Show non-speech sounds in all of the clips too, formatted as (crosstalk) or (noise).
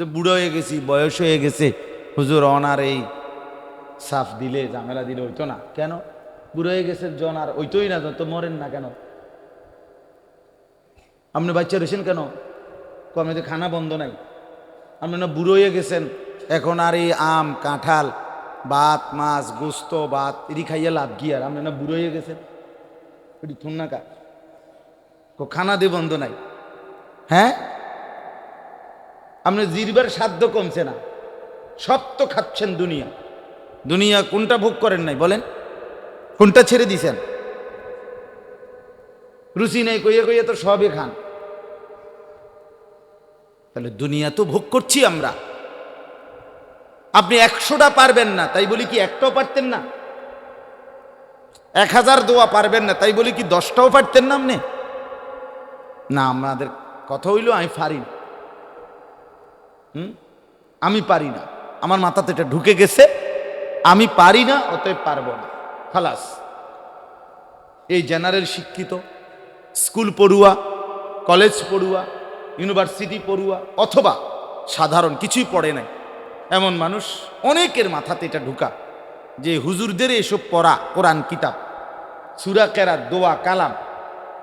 যে বুড়ো হয়ে গেছি, বয়স হয়ে গেছে, হুজুর অনার এই সাফ দিলে, ঝামেলা দিলে হইতো না। কেন? বুড়ো হয়ে গেছে, জন আর ওইতোই না, তো মরেন না কেন? আপনি বাচ্চা রয়েছেন কেন? কমে তো খানা বন্ধ নাই। আপনি না বুড়ো হয়ে গেছেন, এখন আর এই আম, কাঁঠাল, ভাত, মাছ, গোস্ত, ভাত, এটি খাইয়া লাভ কি আর? আপনি না বুড়ো হয়ে গেছেন? এটি থুন না কা খানা দিয়ে বন্ধ নাই। হ্যাঁ? আপনি জিরবার সাধ্য কমছে না। সব তো খাচ্ছেন দুনিয়া। দুনিয়া কোনটা ভোগ করেন নাই বলেন? কোনটা ছেড়ে দিছেন? রুচি নেই, কইয়ে কইয়ে তো সবই খান। তাহলে দুনিয়া তো ভোগ করছি আমরা। আপনি একশোটা পারবেন না, তাই বলি কি একটাও পারতেন না? এক হাজার দোয়া পারবেন না, তাই বলি কি দশটাও পারতেন না আপনি? না আমাদের কথা হইল আমি পারি না। হুম আমি পারি না। আমার মাথাতে এটা ঢুকে গেছে। আমি পারি না, অতএব পারব না। খালাস। এই জেনারেল শিক্ষিত, স্কুল পড়ুয়া, কলেজ পড়ুয়া, ইউনিভার্সিটি পড়ুয়া, অথবা সাধারণ কিছুই পড়ে নাই, এমন মানুষ অনেকের মাথাতে এটা ঢুকা যে হুজুরদের এসব পড়া, কোরআন, কিতাব, সুরা কেরা দোয়া, কালাম,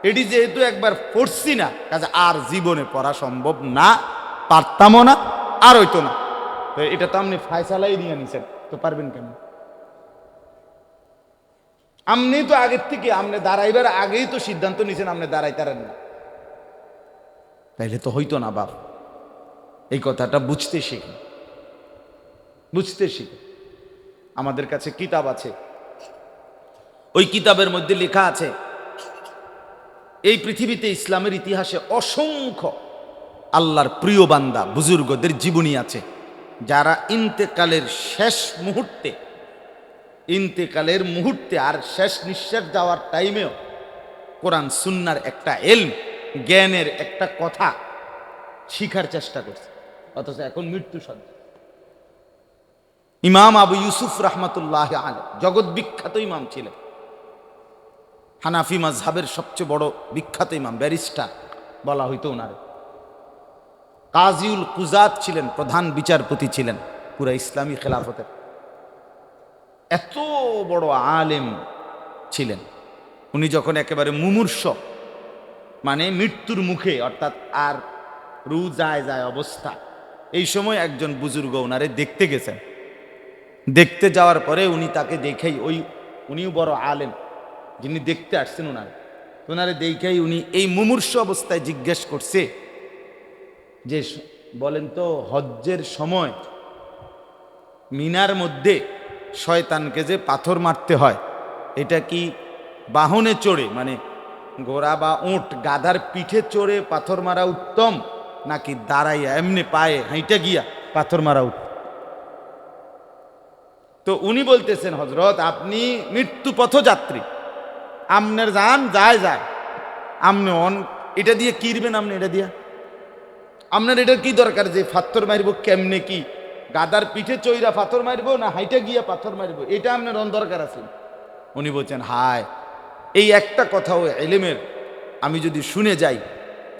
এটি যেহেতু একবার পড়ছি না, কাজে আর জীবনে পড়া সম্ভব না। পারতামও না, আর হইতো না। তো এটা তো আপনি ফায়সালাই নিয়ে নিছেন, তো পারবেন কেন? আপনি তো আগের থেকে আপনি দাঁড়াইবার আগেই তো সিদ্ধান্ত নিছেন আপনি দাঁড়াইতারেন না। তাইলে তো হইতো না বাপ। এই কথাটা বুঝতে শিখি বুঝতে শিখি আমাদের কাছে কিতাব আছে। ওই কিতাবের মধ্যে লেখা আছে, এই পৃথিবীতে ইসলামের ইতিহাসে অসংখ্য আল্লাহর প্রিয় বান্দা, বুজুর্গদের জীবনী আছে। যারা ইন্তেকালের শেষ মুহূর্তে, ইন্তেকালের মুহূর্তে আর শেষ নিঃশ্বাস যাওয়ার টাইমেও কোরআন সুন্নার একটা এলম, জ্ঞানের একটা কথা শিখার চেষ্টা করছে। অথচ এখন মৃত্যু সজ্জা ইমাম আবু ইউসুফ রহমতুল্লাহ আল জগৎ বিখ্যাত ইমাম ছিলেন। হানাফি মাজহাবের সবচেয়ে বড় বিখ্যাত ইমাম, ব্যারিস্টার বলা হইতো ওনারে। কাজিউল কুজাত ছিলেন, প্রধান বিচারপতি ছিলেন পুরা ইসলামী খেলাফতের। এত বড় আলেম ছিলেন। উনি যখন একেবারে মুমূর্ষ মানে মৃত্যুর মুখে, অর্থাৎ আর রু যায় যায় অবস্থা, এই সময় একজন বুজুর্গ ওনারে দেখতে গেছেন। দেখতে যাওয়ার পরে উনি তাকে দেখেই, ওই উনিও বড় আলেম, যিনি দেখতে আসছেন ওনারে ওনারে দেখেই উনি এই মুমূর্ষ অবস্থায় জিজ্ঞেস করছে যে বলেন তো, হজ্জের সময় মিনার মধ্যে শয়তানকে যে পাথর মারতে হয়, এটা কি বাহনে চড়ে? মানে ঘোড়া বা উঁট, গাধার পিঠে চড়ে পাথর মারা উত্তম, নাকি দাঁড়াইয়া, এমনি পায়ে হাইটা গিয়া পাথর মারা উত্তম? তো উনি বলতেছেন হজরত আপনি মৃত্যু পথযাত্রী। আমনের যান যায় যায়। আমনে অন এটা দিয়ে কিরবেন আপনি, এটা দিয়া? আপনার এটা কি দরকার যে পাথর মারবো কেমনে কি? গাদার পিঠে চইরা পাথর মারবো না হাইটা গিয়া পাথর মারবো? এটা আপনার অন দরকার আছে। উনি বলছেন, হায়, এই একটা কথাও এলেমের, আমি যদি শুনে যাই,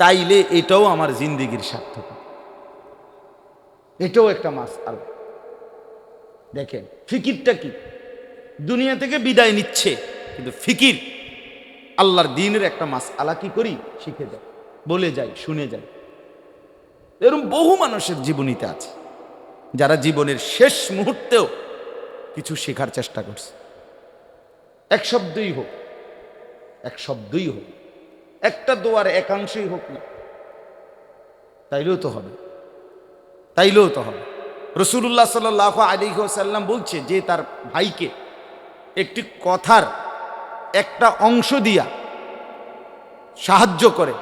তাইলে এটাও আমার জিন্দিগির সার্থক। এটাও একটা মাস আর দেখেন, ফিকিরটা কি? দুনিয়া থেকে বিদায় নিচ্ছে, কিন্তু ফিকির, আল্লাহর দিনের একটা মাস আলা কি করি? শিখে যায় বলে যাই, শুনে যাই। এরকম বহু মানুষের জীবনীতে আছে, যারা জীবনের শেষ মুহূর্তেও কিছু শেখার চেষ্টা করছে। এক শব্দই হোক, এক শব্দই হোক, একটা দোয়ার একাংশই হোক না, তাইলেও তো হবে, তাইলেও তো হবে। রসুল্লাহ সাল আলী সাল্লাম বলছে যে তার ভাইকে একটি কথার একটা অংশ দিয়া সাহায্য করে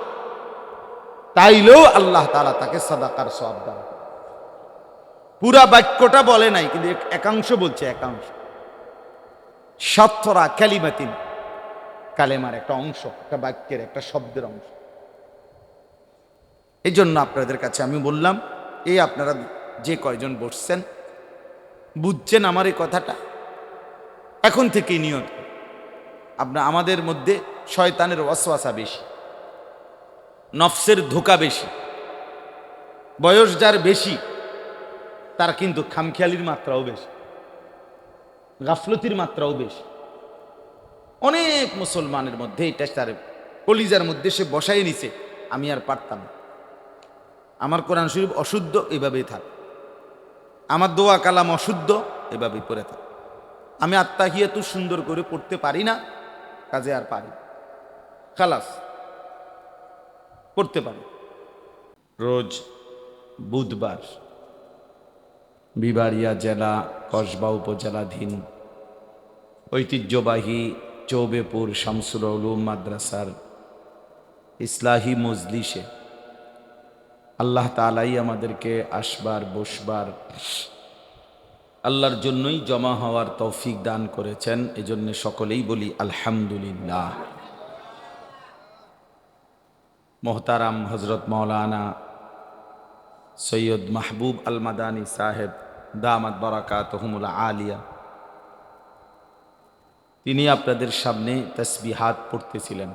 তাইলেও আল্লাহ তালা তাকে সাদাকার সব দান পুরা বাক্যটা বলে নাই, কিন্তু একাংশ বলছে, একাংশ। সত্তরা ক্যালিমাতিন কালেমার একটা অংশ, একটা বাক্যের একটা শব্দের অংশ। এই জন্য আপনাদের কাছে আমি বললাম এই আপনারা যে কয়জন বসছেন, বুঝছেন আমার এই কথাটা? এখন থেকেই নিয়ত আপনার আমাদের মধ্যে শয়তানের ওয়াসওয়াসা বেশি। নফসের ধোকা বেশি। বয়স যার বেশি, তার কিন্তু খামখেয়ালির মাত্রাও বেশি, গাফলতির মাত্রাও বেশি। অনেক মুসলমানের মধ্যে এটা তার কলিজার মধ্যে সে বসাই নিছে, আমি আর পারতাম। আমার কোরআন শরীফ অশুদ্ধ, এভাবেই থাক। আমার দোয়া কালাম অশুদ্ধ, এভাবেই পড়ে থাক। আমি আত্মাহিয়া তো সুন্দর করে পড়তে পারি না, কাজে আর পারি খালাস। পড়তে পারি। রোজ বুধবার বিবাড়িয়া জেলা, কসবা উপজেলাধীন ঐতিহ্যবাহী চৌবেপুর শামসুর উলুম মাদ্রাসার ইসলাহি মজলিসে আল্লাহ তালাই আমাদেরকে আসবার, বসবার আল্লাহর জন্যই জমা হওয়ার তৌফিক দান করেছেন। এজন্য সকলেই বলি আলহামদুলিল্লাহ। মোহতারাম হজরত মৌলানা সৈয়দ মাহবুব আল মাদানী সাহেব দামাত বরাকাত আলিয়া। তিনি আপনাদের সামনে তসবিহাত পড়তেছিলেন।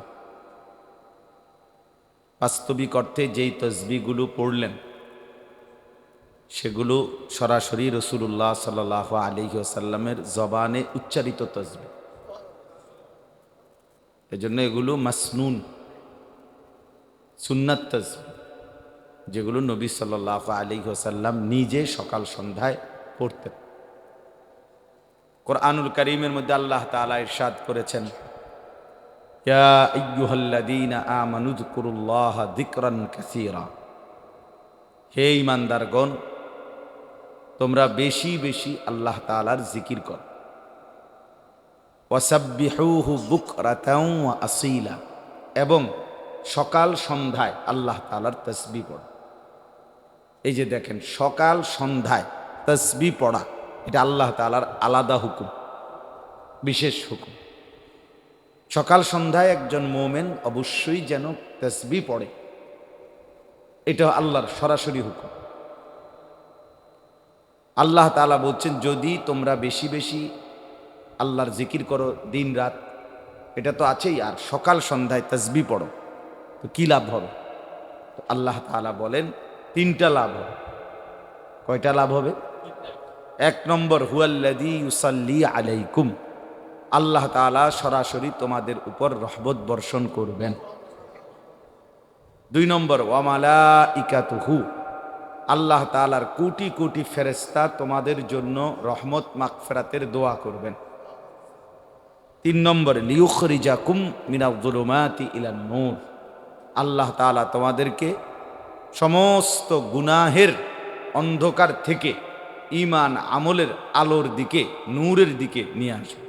বাস্তবিক অর্থে যেই তসবিগুলো পড়লেন, সেগুলো সরাসরি রসুল্লাহ সাল আলী আসাল্লামের জবানে উচ্চারিত তসবি এজন্য এগুলো মাসনুন। সুন্নাত যেগুলো নবী সাল্লাহ আলী হোসাল্লাম নিজে সকাল সন্ধ্যায় পড়তেন। কোরআনুল করিমের মধ্যে আল্লাহ তালা ইরশাদ করেছেন হে ইমানদারগণ তোমরা বেশি বেশি আল্লাহ তালার জিকির কর। ওয়াসাবিহু বুক রাতাউ আসিলা। এবং সকাল সন্ধ্যায় আল্লাহ তালার তসবি পড়। এই যে দেখেন, সকাল সন্ধ্যায় তসবি পড়া, এটা আল্লাহ তালার আলাদা হুকুম, বিশেষ হুকুম। সকাল সন্ধ্যায় একজন মোমেন অবশ্যই যেন তসবি পড়ে, এটা আল্লাহর সরাসরি হুকুম। আল্লাহ তালা বলছেন, যদি তোমরা বেশি বেশি আল্লাহর জিকির করো দিন রাত এটা তো আছেই, আর সকাল সন্ধ্যায় তসবি পড়ো। তো কী লাভ হবে? তো আল্লাহ তালা বলেন, তিনটা লাভ হবে। কয়টা লাভ হবে? এক নম্বর হুয়াল্লাদি ইউসাল্লি আলাইকুম। আল্লাহ তালা সরাসরি তোমাদের উপর রহবত বর্ষণ করবেন। দুই নম্বর ওয়ামালা ইকাতুহু আল্লাহ তালার কোটি কোটি ফেরেস্তা তোমাদের জন্য রহমত মাকফেরাতের দোয়া করবেন। তিন নম্বর, লিউখরিজাকুম মিনাউদ্দুলুমাতি ইলান নূর। আল্লাহ তালা তোমাদেরকে সমস্ত গুনাহের অন্ধকার থেকে ইমান আমলের আলোর দিকে, নূরের দিকে নিয়ে আসবে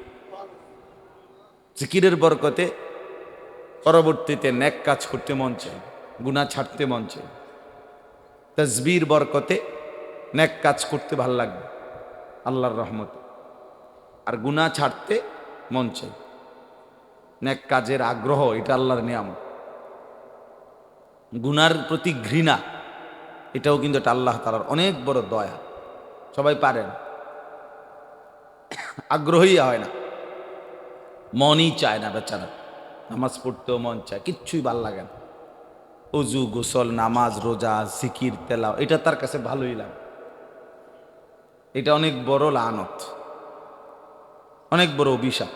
জিকিরের বরকতে পরবর্তীতে ন্যাক কাজ করতে মন চায় গুণা ছাড়তে মন চায়। তসবির বরকতে ন্যাক কাজ করতে ভালো লাগবে, আল্লাহর রহমত। আর গুণা ছাড়তে মন চাই ন্যাক কাজের আগ্রহ, এটা আল্লাহর নিয়াম গুনার প্রতি ঘৃণা, এটাও কিন্তু এটা আল্লাহ তালার অনেক বড় দয়া। সবাই পারেন। আগ্রহী হয় না। মনই চায় না বেচারা। নামাজ পড়তেও মন চায়, কিচ্ছুই ভালো লাগে না। অজু গোসল, নামাজ, রোজা, জিকির তেলাও এটা তার কাছে ভালোই লাগে। এটা অনেক বড় লানত। অনেক বড় অভিশাপ।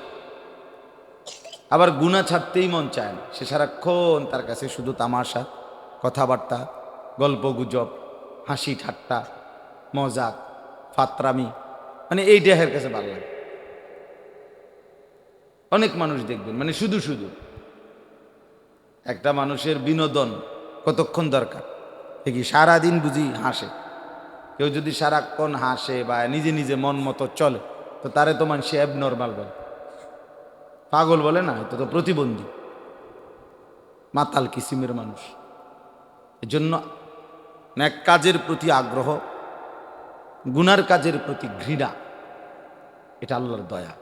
আবার গুণা ছাড়তেই মন চায় না। সে সারাক্ষণ তার কাছে শুধু তামাশা। কথাবার্তা গল্প গুজব হাসি ঠাট্টা, মজাক, ফাতরামি মানে এই দেহের কাছে ভালো লাগে। অনেক মানুষ দেখবেন মানে শুধু শুধু। একটা মানুষের বিনোদন কতক্ষণ দরকার? কি সারাদিন বুঝি হাসে? কেউ যদি সারাক্ষণ হাসে বা নিজে নিজে মন মতো চলে, তো তারে তো মানুষ অ্যাব নর্মাল বলে। পাগল বলে না এটা তো প্রতিবন্ধী। মাতাল কিসিমের মানুষ। এজন্য ন্যাক কাজের প্রতি আগ্রহ, গুনার কাজের প্রতি ঘৃণা, এটা আল্লাহর দয়া।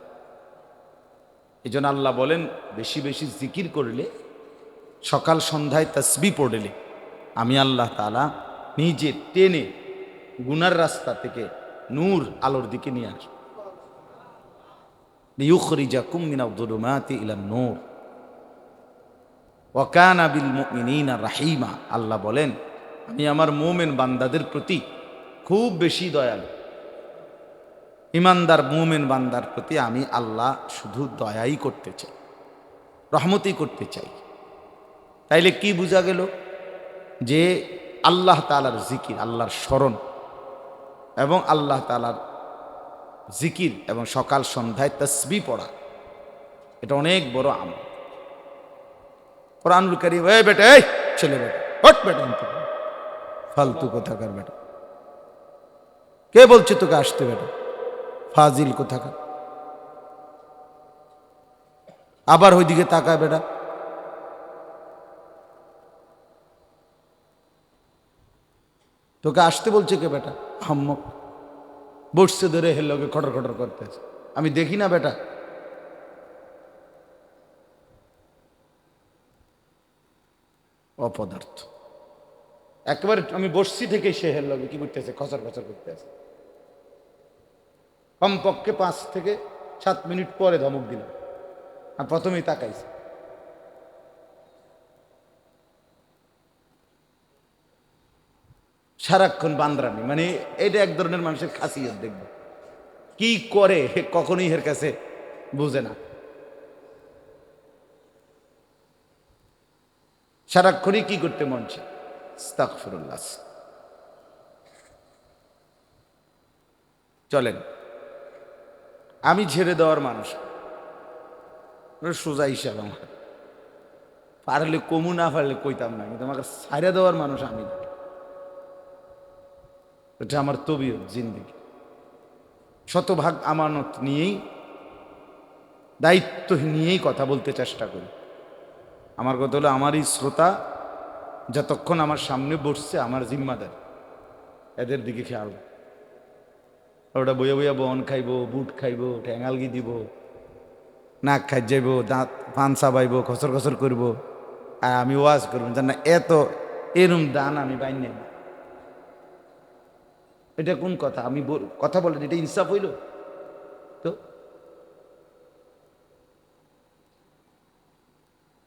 এই জন্য আল্লাহ বলেন, বেশি বেশি জিকির করলে, সকাল সন্ধ্যায় তসবি পড়লে, আমি আল্লাহ তালা নিজে টেনে গুনার রাস্তা থেকে নূর আলোর দিকে নিয়ে আসব। লিউখরিজাকুম মিনা যুলুমাতি ইলা নূর ওয়াকানা বিল মুমিনিনা রাহিমা। আল্লাহ বলেন, আমি আমার মোমেন বান্দাদের প্রতি খুব বেশি দয়ালু। ইমানদার মুমেন বান্দার প্রতি আমি আল্লাহ শুধু দয়াই করতে চাই, রহমতই করতে চাই। তাইলে কি বোঝা গেল? যে আল্লাহ তালার জিকির, আল্লাহর স্মরণ এবং আল্লাহ তালার জিকির এবং সকাল সন্ধ্যায় তসবি পড়া, এটা অনেক বড় আমল। কোরআনুল করিম, এই বেটা, এই ছেলে বেটা হট বেটা ফালতু কোথাকার বেটা। কে বলছে তোকে আসতে বেটা? ফাজিল কোথাকার? আবার ওইদিকে তাকা বেটা। তোকে আসতে বলছে কে বেটা? হাম্মক বসছে ধরে হেলোকে খটর খটর করতেছে। আমি দেখি না বেটা। অপদার্থ একেবারে আমি বসছি থেকে সে হেলোকে কি করতেছে? খচর খচর করতেছে। কমপক্ষে পাঁচ থেকে সাত মিনিট পরে ধমক দিলাম। আর প্রথমেই তাকাইছে। সারাক্ষণ বান্দ্রামি মানে এটা এক ধরনের মানুষের খাসিয়ত দেখবে। কি করে কখনোই এর কাছে বুঝে না। সারাক্ষণই কি করতে মন চায়? আস্তাগফিরুল্লাহ। চলেন। আমি ছেড়ে দেওয়ার মানুষ। সোজা হিসাব আমার। পারলে কমু, না পারলে কইতাম না, কিন্তু আমাকে ছাড়ে দেওয়ার মানুষ আমি। এটা আমার তবিয়ত, জিন্দিগি। শতভাগ আমানত নিয়েই দায়িত্ব নিয়েই কথা বলতে চেষ্টা করি। আমার কথা হলো, আমারই শ্রোতা যতক্ষণ আমার সামনে বসছে, আমার জিম্মাদার। এদের দিকে খেয়াল। ওটা বইয়া বইয়া বন খাইব, বুট খাইবো ঠ্যাঙালগি দিব, নাক খাই যাইব, দাঁত, পান চাবাইব খসর খসর করব। আর আমি ওয়াজ করব, জান না, এত, এরম দান আমি বাইন নেই। এটা কোন কথা? আমি বল- কথা বলেন, এটা ইনসাফ হইল? তো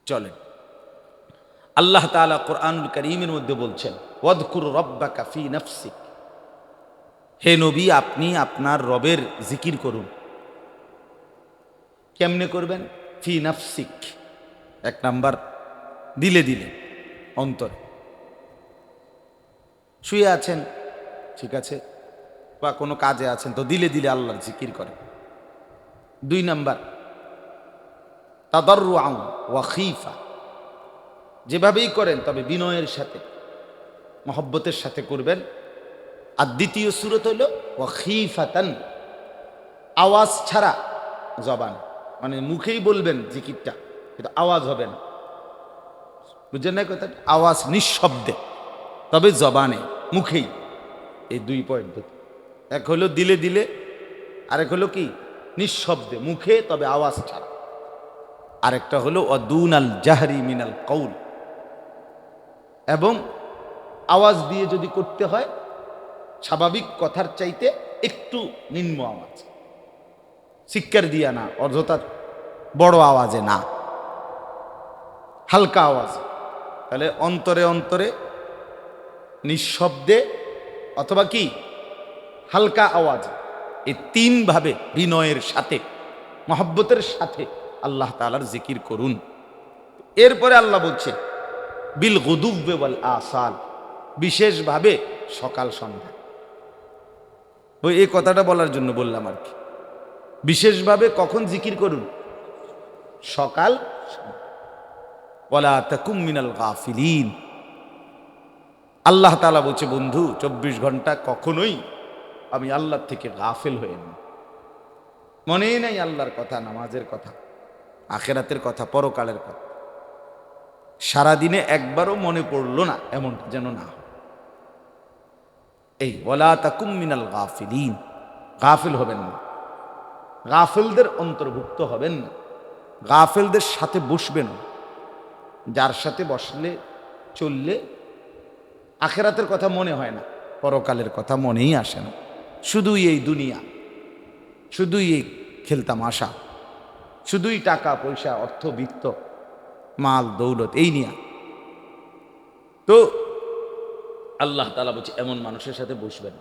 চলেন। আল্লাহ তাআলা কোরআনুল করিমের মধ্যে বলছেন, ওয়াদকুর রব্বাকা ফি নাফসিক। হে নবী, আপনি আপনার রবের জিকির করুন। কেমনে করবেন? ফি নাফসিক। এক নাম্বার, দিলে দিলে, অন্তর। শুয়ে আছেন? ঠিক আছে। বা কোনো কাজে আছেন? তো দিলে দিলে আল্লাহর জিকির করেন। দুই নাম্বার তাদর্রু আউ ওয়াখিফা যেভাবেই করেন, তবে বিনয়ের সাথে, মহব্বতের সাথে করবেন। আর দ্বিতীয় সুরত হইল ওয়াখিফাতান আওয়াজ ছাড়া জবান। মানে মুখেই বলবেন জিকিরটা, কিন্তু আওয়াজ হবে না। বুঝলেন না কথা আওয়াজ নিঃশব্দে, তবে জবানে, মুখেই। এই দুই পয়েন্ট এক হলো দিলে দিলে, আরেক হলো কি? নিঃশব্দে, মুখে তবে আওয়াজ ছাড়া। আরেকটা হলো অদুন আল জাহরি মিনাল কৌল। এবং আওয়াজ দিয়ে যদি করতে হয়, স্বাভাবিক কথার চাইতে একটু নিম্ন আওয়াজ। শিক্ষার দিয়া না অর্ধতার বড় আওয়াজে না। হালকা আওয়াজ। তাহলে অন্তরে অন্তরে নিঃশব্দে অথবা কি? হালকা আওয়াজ। এই তিনভাবে বিনয়ের সাথে, মহব্বতের সাথে আল্লাহ তালার জিকির করুন। এরপরে আল্লাহ বলছে, বিল গুদুব্বে বল আসাল, বিশেষভাবে সকাল সন্ধ্যা। ওই এই কথাটা বলার জন্য বললাম আর কি। বিশেষভাবে কখন জিকির করুন? সকাল বলা তাকুম গাফিলিন। আল্লাহ তালা বলছে, বন্ধু, চব্বিশ ঘণ্টা কখনোই আমি আল্লাহর থেকে গাফেল হয়ে নি। মনেই নাই আল্লাহর কথা, নামাজের কথা। আখেরাতের কথা, পরকালের কথা। সারাদিনে একবারও মনে পড়ল না, এমনটা যেন না। এই ওলা তাকুম মিনাল গাফিলিন। গাফিল হবেন না। গাফেলদের অন্তর্ভুক্ত হবেন না। গাফেলদের সাথে বসবেন যার সাথে বসলে চললে আখেরাতের কথা মনে হয় না, পরকালের কথা মনেই আসে না। শুধুই এই দুনিয়া, শুধুই এই খেলতাম আশা শুধুই টাকা, পয়সা, অর্থ, বিত্ত, মাল, দৌলত, এই নিয়ে। তো আল্লাহ তালা বলছে, এমন মানুষের সাথে বসবেন।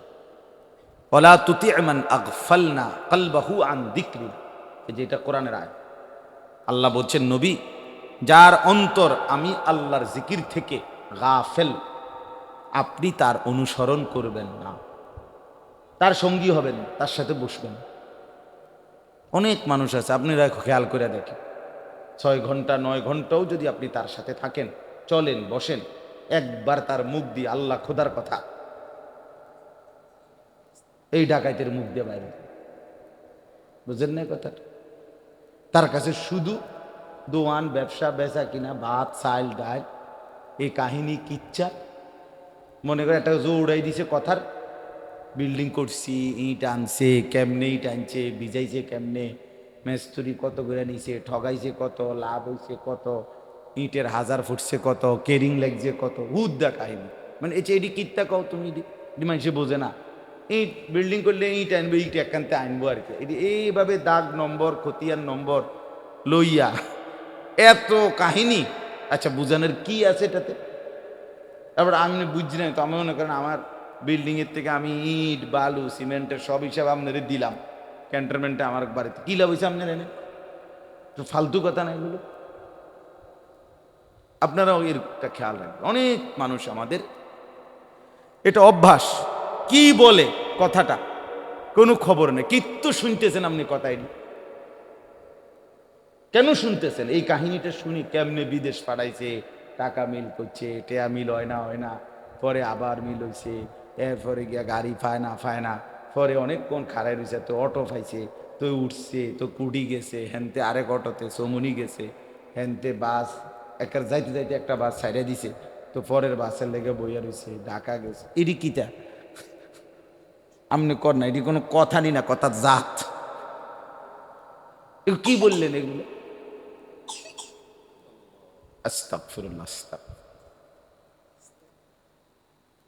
ওলা তুতি মান আগফালনা কালবাহু আন দিক্রি। যেটা কোরআনের আয় আল্লাহ বলছেন, নবী, যার অন্তর আমি আল্লাহর জিকির থেকে গাফেল, আপনি তার অনুসরণ করবেন না। তার সঙ্গী হবেন, তার সাথে বসবেন। অনেক মানুষ আছে, আপনারা খেয়াল করে দেখেন ছয় ঘণ্টা, নয় ঘন্টাও যদি আপনি তার সাথে থাকেন, চলেন, বসেন, একবার তার মুখ দিয়ে আল্লাহ খোদার কথা। এই ডাকাইতের মুখ দিয়ে বাইরে। বুঝেন না কথাটা? তার কাছে শুধু দোয়ান, ব্যবসা, বেচা কিনা, ভাত, চাল, ডাল, এই কাহিনী, কিচ্ছা। মনে করে একটা জো উড়াই দিছে কথার। বিল্ডিং করছি, ইট আনছে, কেমনে ইট আনছে, ভিজাইছে কেমনে মেস্তুরি কত করে নিছে, ঠগাইছে কত, লাভ হইছে কত, ইটের হাজার ফুটছে কত, কেরিং লাগছে কত হুদ্দা কাহিনী। মানে এই এটি কিত্তা কও তুমি মানুষে বোঝে না। ইট বিল্ডিং করলে ইট আনবে, ইট একান্তে আনব আর কি। এটি এইভাবে দাগ নম্বর, খতিয়ান নম্বর লইয়া এত কাহিনী। আচ্ছা বুঝানোর কি আছে এটাতে? তারপর আমি বুঝছি না তো আমি মনে করেন আমার বিল্ডিং এর থেকে আমি ইট, বালু সিমেন্টের সব হিসাব আপনাদের দিলাম। ক্যান্টনমেন্টে আমার বাড়িতে। কি লাভ হয়েছে আপনার এনে? তো ফালতু কথা না এগুলো। আপনারাও এর খেয়াল রাখবেন। অনেক মানুষ আমাদের, এটা অভ্যাস। কি বলে কথাটা? কোনো খবর নেই। কিত্তু শুনতেছেন আপনি কথা এটি কেন শুনতেছেন? এই কাহিনীটা শুনি কেমনে বিদেশ পাঠাইছে? টাকা মিল করছে, টেয়া মিল হয় না হয় না। পরে আবার মিল হয়েছে এরপরে গিয়া গাড়ি পায় না পায় না। পরে অনেকক্ষণ খাড়াই রয়েছে তো অটো পাইছে, তো উঠছে, তো কুড়ি গেছে, হেনতে আরেক অটোতে সমুনি গেছে, হেনতে বাস একের যাইতে যাইতে একটা বাস ছাইড়ে দিছে, তো পরের বাসের লেগে বইয়া রয়েছে ঢাকা গেছে। এটি কিটা? আপনি কর না এটি কোনো কথা নি না, কথা জাত। কি বললেন এগুলো? আস্তাগফিরুল্লাহ আস্তাগ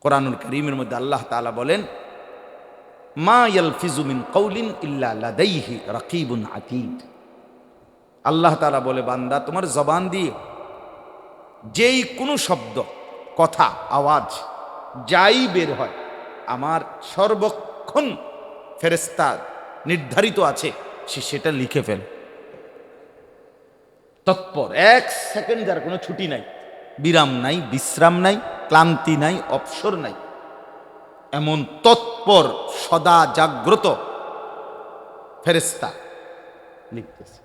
কোরআনুল করিমের মধ্যে আল্লাহ তাআলা বলেন, মা ইয়ালফিজু মিন কওলিন ইল্লা লাদাইহি রাকিবুন আল্লাহ তাআলা বলে, বান্দা, তোমার জবান দিয়ে যেই কোনো শব্দ, কথা, আওয়াজ যাই বের হয়, আমার সর্বক্ষণ ফেরেস্তা নির্ধারিত আছে, সে সেটা লিখে ফেল। তৎপর, এক সেকেন্ড যার কোনো ছুটি নাই, বিরাম নাই, বিশ্রাম নাই ক্লান্তি নাই, অবসর নাই। এমন তৎপর, সদা জাগ্রত ফেরেস্তা লিখতেছে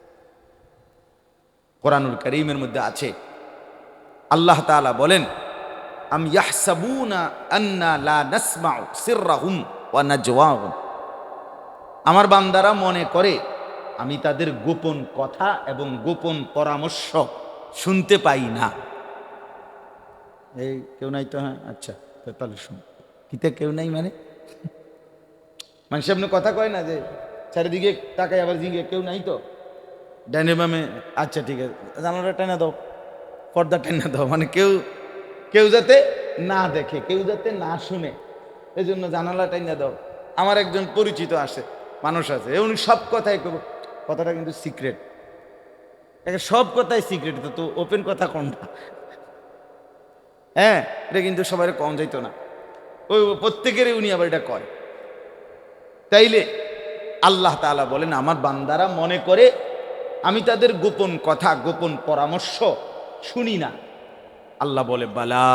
কোরআনুল করিমের মধ্যে আছে, আল্লাহ তাআলা বলেন, আম আমার বান্দারা মনে করে, আমি তাদের গোপন কথা এবং গোপন পরামর্শ শুনতে পাই না। এই কেউ নাই তো হ্যাঁ? আচ্ছা তাহলে শুন কিতে কেউ নাই মানে? মানুষ আপনি কথা কয় না যে, চারিদিকে তাকাই আবার দিকে কেউ নাই তো? ডাইনে বামে আচ্ছা ঠিক আছে, জানালাটা টেনে দাও, পর্দা টেনে দাও মানে কেউ কেউ যাতে না দেখে, কেউ যাতে না শুনে এই জন্য জানালা টেনে দাও। আমার একজন পরিচিত আসে মানুষ আছে উনি সব কথাই কথাটা কিন্তু সিক্রেট সব কথাই সিক্রেট তো তো ওপেন কথা কোনটা হ্যাঁ এটা কিন্তু সবাই কম যাইতো না। ওই প্রত্যেকেরই উনি আবার এটা কয়। তাইলে আল্লাহ তাআলা বলেন, আমার বান্দারা মনে করে আমি তাদের গোপন কথা, গোপন পরামর্শ শুনি না। আল্লাহ বলে, বালা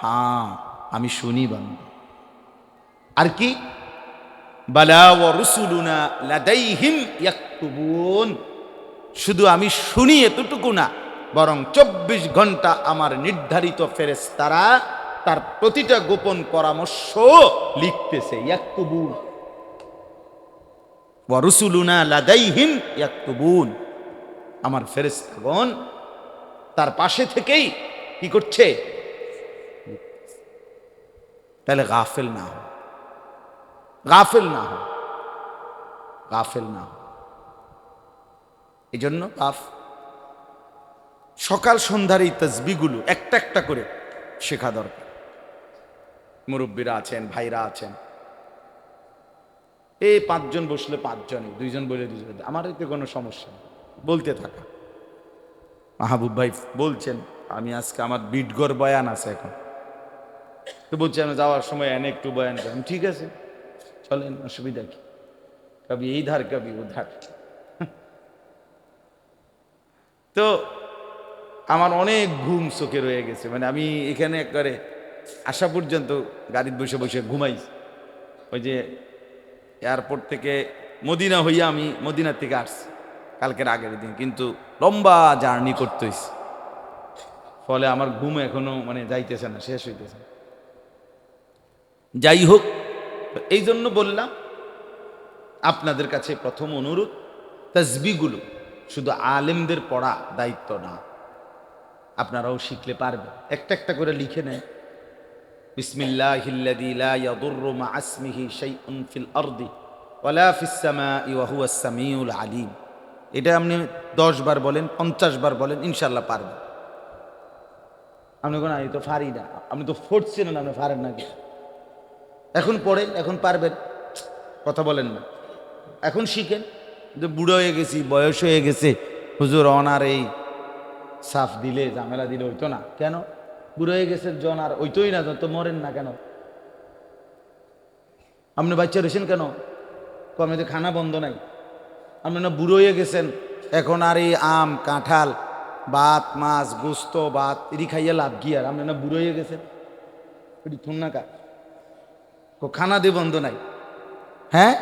হ্যাঁ আমি শুনি বান্দা। আর কি? বালা ও রুসুলুনা লাদাইহিম শুধু আমি শুনি এতটুকু না বরং চব্বিশ ঘণ্টা আমার নির্ধারিত ফেরেশতারা তার প্রতিটা গোপন পরামর্শ লিখতেছে, ইয়াকতুবুন। ওয়া রুসুলুনা লাদাইহিম ইয়াকতুবুন। আমার ফেরেশতাগণ তার পাশে থেকেই কি করছে? তাহলে গাফেল না হয় গাফেল না হয় গাফেল না হয় এই জন্য গাফ সকাল সন্ধ্যার এই তসবিগুলো একটা একটা করে শেখা দরকার। মুরব্বীরা আছেন, ভাইরা আছেন। এই পাঁচজন বসলে পাঁচজনই, দুইজন বলে দুজন আমার এতে কোনো সমস্যা নেই। বলতে থাকা। মাহবুব ভাই বলছেন, আমি আজকে আমার বিটগর বয়ান আছে এখন। তো বলছি, আমি যাওয়ার সময় এনে একটু বয়ান করেন। ঠিক আছে, চলেন, অসুবিধা কি? কবি, এই ধার কবি, ও ধার। (laughs) তো আমার অনেক ঘুম চোখে রয়ে গেছে। মানে আমি এখানে একবারে আসা পর্যন্ত গাড়িতে বসে বসে ঘুমাই। ওই যে এয়ারপোর্ট থেকে মদিনা হইয়া আমি মদিনার থেকে আসছি। কালকের আগের দিন, কিন্তু লম্বা জার্নি করতে হইছে। ফলে আমার ঘুম এখনও মানে যাইতেছে না, শেষ হইতেছে যাই হোক, এই জন্য বললাম, আপনাদের কাছে প্রথম অনুরোধ তসবিগুলো শুধু আলেমদের পড়া দায়িত্ব না। আপনারাও শিখলে পারবেন একটা একটা করে লিখে নেয়। আলিম। এটা আপনি দশ বার বলেন, পঞ্চাশ বার বলেন ইনশাল্লাহ পারবেন আপনি কোন আমি তো পারি না। আপনি তো ফোর্টছেন না, আপনি পারেন নাকি? এখন পড়েন এখন পারবেন। কথা বলেন না। এখন শিখেন। যে বুড়ো হয়ে গেছি, বয়স হয়ে গেছে। হুজুর অনার এই সাফ দিলে, ঝামেলা দিলে হইতো না। কেন? বুড়ো হয়ে গেছে জন আর ওইতোই না তো মরেন না কেন? আপনি বাচ্চা রয়েছেন কেন? কমে তো খানা বন্ধ নাই। আপনি না বুড়ো হয়ে গেছেন, এখন আর এই আম, কাঁঠাল, ভাত, মাছ, গোস্ত, ভাত, এটি খাইয়া লাভ কি আর? আপনি না বুড়ো হয়ে গেছেন? এটি থুন না কা কো, খানা দিয়ে বন্ধ নাই। হ্যাঁ?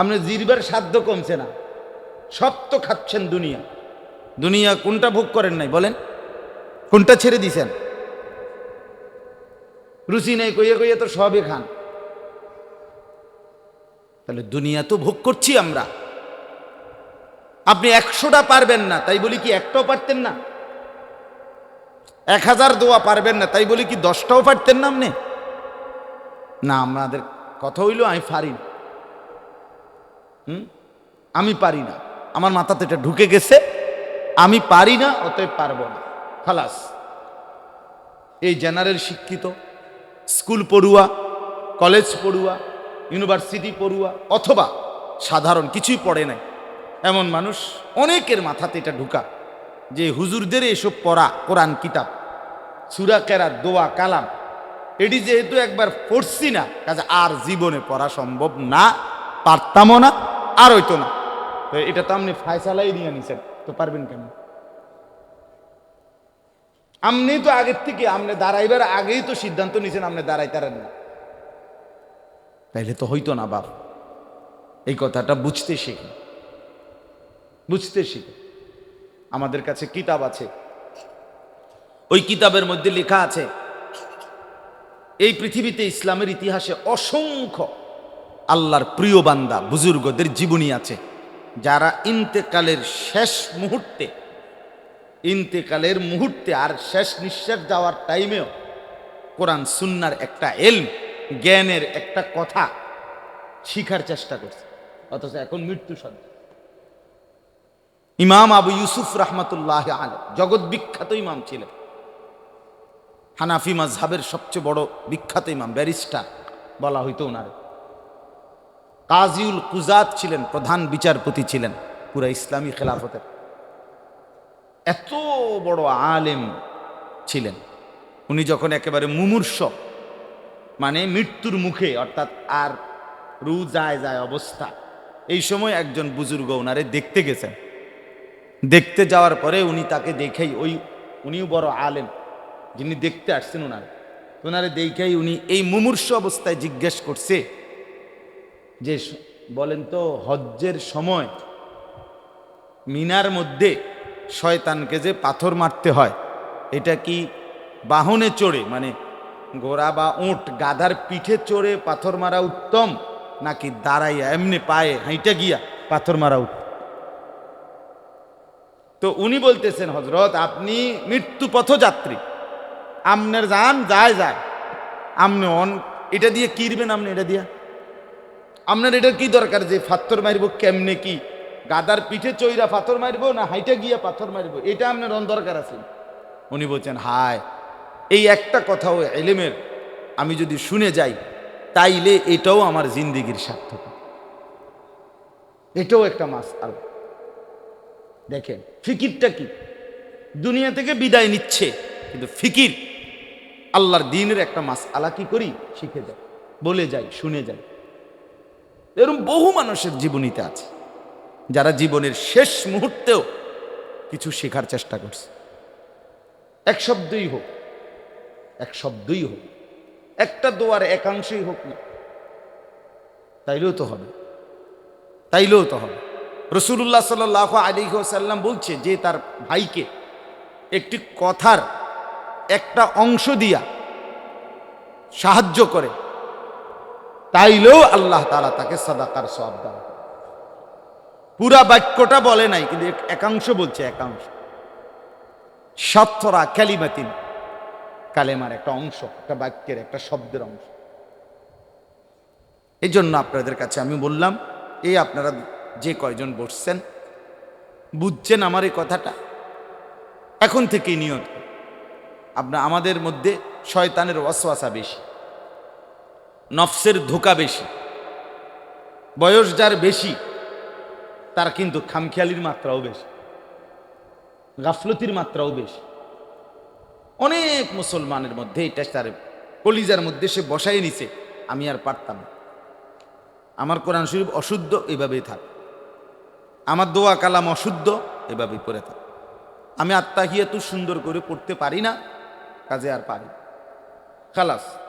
আপনি জিরবার সাধ্য কমছে না। সব তো খাচ্ছেন দুনিয়া। দুনিয়া কোনটা ভোগ করেন নাই, বলেন? কোনটা ছেড়ে দিছেন? রুচি নেই, কইয়ে কইয়ে তো সবই খান। তাহলে দুনিয়া তো ভোগ করছি আমরা। আপনি একশোটা পারবেন না, তাই বলি কি একটাও পারতেন না? এক হাজার দোয়া পারবেন না, তাই বলি কি দশটাও পারতেন না আপনি? না, আমাদের কথা হইল আমি পারি হুম? আমি পারি না। আমার মাথাতে এটা ঢুকে গেছে। আমি পারি না, অতএব পারব না। খালাস। এই জেনারেল শিক্ষিত, স্কুল পড়ুয়া, কলেজ পড়ুয়া, ইউনিভার্সিটি পড়ুয়া, অথবা সাধারণ কিছুই পড়ে নাই, এমন মানুষ অনেকের মাথাতে এটা ঢুকা যে হুজুরদের এসব পড়া, কোরআন, কিতাব, সুরা, কেরাত, দোয়া, কালাম এটি যেহেতু একবার পড়ছি না, কাজে আর জীবনে পড়া সম্ভব না, পারতামও না, আর হইতো না। তো এটা তো আপনি ফায়সালাই নিয়ে নিছেন। তো পারবেন কেন? আপনি তো আগের থেকে আপনি দাঁড়াইবার আগেই তো সিদ্ধান্ত নিছেন আপনি দাঁড়াইতারেন না। তাইলে তো হইতো না বাপ। এই কথাটা বুঝতে শিখি বুঝতে শিখি আমাদের কাছে কিতাব আছে। ওই কিতাবের মধ্যে লেখা আছে, এই পৃথিবীতে ইসলামের ইতিহাসে অসংখ্য আল্লাহর প্রিয় বান্দা, বুজুর্গদের জীবনী আছে। যারা ইন্তেকালের শেষ মুহূর্তে, ইন্তেকালের মুহূর্তে আর শেষ নিঃশ্বাস যাওয়ার টাইমেও কোরআন সুন্নার একটা এলম, জ্ঞানের একটা কথা শিখার চেষ্টা করছে। অথচ এখন মৃত্যু সজ্জা ইমাম আবু ইউসুফ রহমতুল্লাহ আলম জগৎ বিখ্যাত ইমাম ছিলেন। হানাফি মাজহাবের সবচেয়ে বড় বিখ্যাত ইমাম, ব্যারিস্টার বলা হইতো ওনার কাজিউল কুজাত ছিলেন, প্রধান বিচারপতি ছিলেন, পুরা ইসলামী খেলাফতের। এত বড় আলেম ছিলেন, উনি যখন একেবারে মুমূর্ষ মানে মৃত্যুর মুখে, অর্থাৎ আর রু যায় যায় অবস্থা। এই সময় একজন বুজুর্গ ওনারে দেখতে গেছেন। দেখতে যাওয়ার পরে উনি তাকে দেখেই, ওই উনিও বড় আলেম, যিনি দেখতে আসছেন ওনারে ওনারে দেখেই উনি এই মুমূর্ষ অবস্থায় জিজ্ঞেস করছে যে বলেন তো, হজ্জের সময় মিনার মধ্যে শয়তানকে যে পাথর মারতে হয়, এটা কি বাহনে চড়ে? মানে ঘোড়া বা উঁট, গাধার পিঠে চড়ে পাথর মারা উত্তম, নাকি দাঁড়াইয়া এমনি পায়ে হাইটা গিয়া পাথর মারা উত্তম? তো উনি বলতেছেন হজরত আপনি মৃত্যু পথযাত্রী। আপনার যান যায় যায়। আপনি অন এটা দিয়ে কিরবেন আপনি, এটা দিয়া? আপনার এটা কি দরকার যে পাথর মারিব কেমনে কি? গাদার পিঠে চইরা পাথর মারব না হাইটা গিয়া পাথর মারব? এটা আপনার অন দরকার আছে। উনি বলছেন, হায়, এই একটা কথাও এলেমের, আমি যদি শুনে যাই, তাইলে এটাও আমার জিন্দিগির সার্থক। এটাও একটা মাস আল দেখেন, ফিকিরটা কি? দুনিয়া থেকে বিদায় নিচ্ছে, কিন্তু ফিকির, আল্লাহর দিনের একটা মাস আলা কি করি? শিখে যায় বলে যাই, শুনে যাই। এরকম বহু মানুষের জীবনীতে আছে, যারা জীবনের শেষ মুহূর্তেও কিছু শেখার চেষ্টা করছে। এক শব্দই হোক, এক শব্দই হোক, একটা দোয়ার একাংশই হোক না, তাইলেও তো হবে, তাইলেও তো হবে। রসুল্লাহ সাল আলী সাল্লাম বলছে যে তার ভাইকে একটি কথার একটা অংশ দিয়া সাহায্য করে তাইলেও আল্লাহ তালা তাকে সাদাকার সব দান। পুরা বাক্যটা বলে নাই, কিন্তু একাংশ বলছে, একাংশ। সত্তরা ক্যালিমাতিন কালেমার একটা অংশ, একটা বাক্যের একটা শব্দের অংশ। এই জন্য আপনাদের কাছে আমি বললাম, এই আপনারা যে কয়জন বসছেন, বুঝছেন আমার এই কথাটা? এখন থেকেই নিয়ত আপনার আমাদের মধ্যে শয়তানের ওয়াসওয়াসা বেশি। নফসের ধোকা বেশি। বয়স যার বেশি, তার কিন্তু খামখেয়ালির মাত্রাও বেশি, গাফলতির মাত্রাও বেশি। অনেক মুসলমানের মধ্যে এটা তার কলিজার মধ্যে সে বসাই নিছে, আমি আর পারতাম। আমার কোরআন শরীফ অশুদ্ধ, এভাবেই থাক। আমার দোয়া কালাম অশুদ্ধ, এভাবেই পড়ে থাক। আমি আত্মাহিয়াতু সুন্দর করে পড়তে পারি না, কাজে আর পারি খালাস।